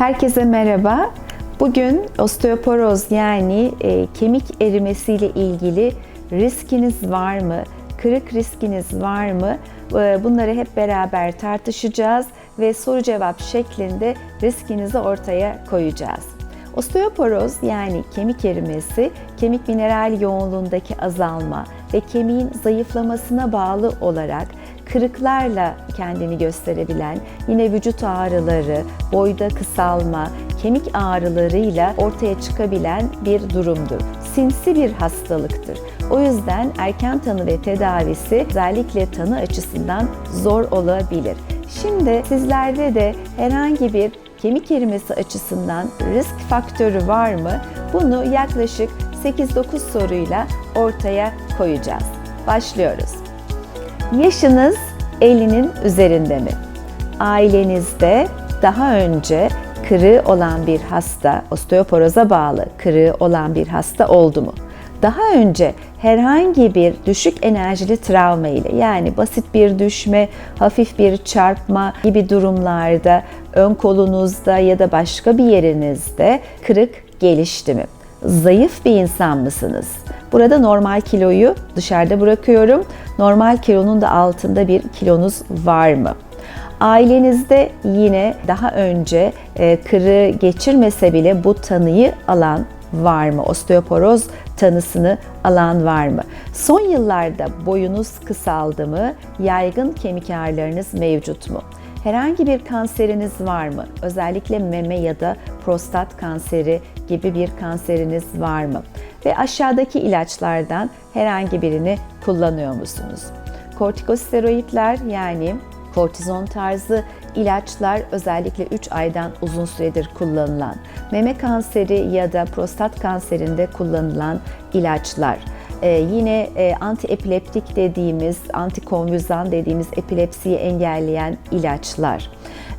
Herkese merhaba. Bugün osteoporoz yani e, kemik erimesiyle ilgili riskiniz var mı? Kırık riskiniz var mı? E, bunları hep beraber tartışacağız ve soru cevap şeklinde riskinizi ortaya koyacağız. Osteoporoz yani kemik erimesi, kemik mineral yoğunluğundaki azalma ve kemiğin zayıflamasına bağlı olarak kırıklarla kendini gösterebilen, yine vücut ağrıları, boyda kısalma, kemik ağrılarıyla ortaya çıkabilen bir durumdur. Sinsi bir hastalıktır. O yüzden erken tanı ve tedavisi özellikle tanı açısından zor olabilir. Şimdi sizlerde de herhangi bir kemik erimesi açısından risk faktörü var mı? Bunu yaklaşık 8-9 soruyla ortaya koyacağız. Başlıyoruz. Yaşınız 50'nin üzerinde mi? Ailenizde daha önce kırığı olan bir hasta, osteoporoza bağlı kırığı olan bir hasta oldu mu? Daha önce herhangi bir düşük enerjili travma ile yani basit bir düşme, hafif bir çarpma gibi durumlarda ön kolunuzda ya da başka bir yerinizde kırık gelişti mi? Zayıf bir insan mısınız? Burada normal kiloyu dışarıda bırakıyorum. Normal kilonun da altında bir kilonuz var mı? Ailenizde yine daha önce e, kırığı geçirmese bile bu tanıyı alan var mı? Osteoporoz tanısını alan var mı? Son yıllarda boyunuz kısaldı mı? Yaygın kemik ağrılarınız mevcut mu? Herhangi bir kanseriniz var mı? Özellikle meme ya da prostat kanseri gibi bir kanseriniz var mı? Ve aşağıdaki ilaçlardan herhangi birini kullanıyor musunuz? Kortikosteroidler yani kortizon tarzı ilaçlar özellikle 3 aydan uzun süredir kullanılan, meme kanseri ya da prostat kanserinde kullanılan ilaçlar. Ee, yine e, antiepileptik dediğimiz, antikonvülsan dediğimiz epilepsiyi engelleyen ilaçlar.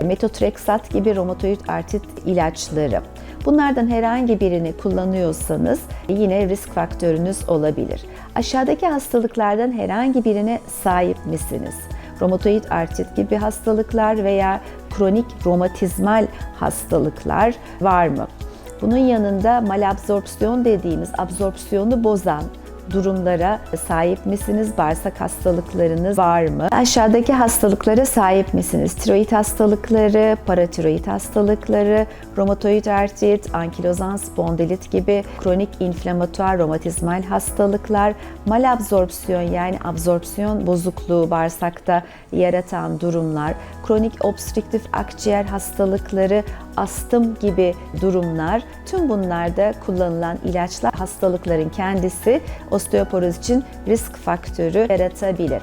Metotreksat gibi romatoid artrit ilaçları. Bunlardan herhangi birini kullanıyorsanız yine risk faktörünüz olabilir. Aşağıdaki hastalıklardan herhangi birine sahip misiniz? Romatoid artrit gibi hastalıklar veya kronik romatizmal hastalıklar var mı? Bunun yanında malabsorpsiyon dediğimiz absorpsiyonu bozan durumlara sahip misiniz? Bağırsak hastalıklarınız var mı? Aşağıdaki hastalıklara sahip misiniz? Tiroid hastalıkları, paratiroid hastalıkları, romatoid artrit, ankilozan spondilit gibi kronik inflamatuar romatizmal hastalıklar, malabsorpsiyon yani absorpsiyon bozukluğu bağırsakta yaratan durumlar, kronik obstrüktif akciğer hastalıkları, astım gibi durumlar, tüm bunlarda kullanılan ilaçlar hastalıkların kendisi osteoporoz için risk faktörü yaratabilir.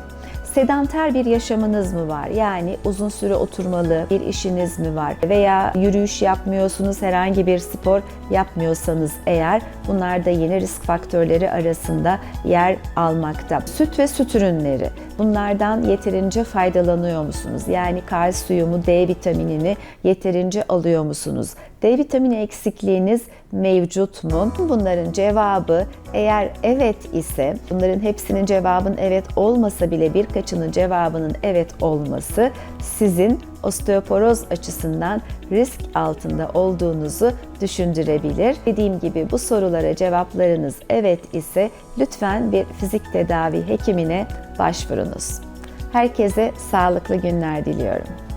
Sedanter bir yaşamınız mı var? Yani uzun süre oturmalı bir işiniz mi var? Veya yürüyüş yapmıyorsunuz, herhangi bir spor yapmıyorsanız eğer bunlar da yine risk faktörleri arasında yer almakta. Süt ve süt ürünleri bunlardan yeterince faydalanıyor musunuz? Yani kalsiyumu, D vitaminini yeterince alıyor musunuz? D vitamini eksikliğiniz mevcut mu? Bunların cevabı eğer evet ise bunların hepsinin cevabın evet olmasa bile birkaçının cevabının evet olması sizin osteoporoz açısından risk altında olduğunuzu düşündürebilir. Dediğim gibi bu sorulara cevaplarınız evet ise lütfen bir fizik tedavi hekimine başvurunuz. Herkese sağlıklı günler diliyorum.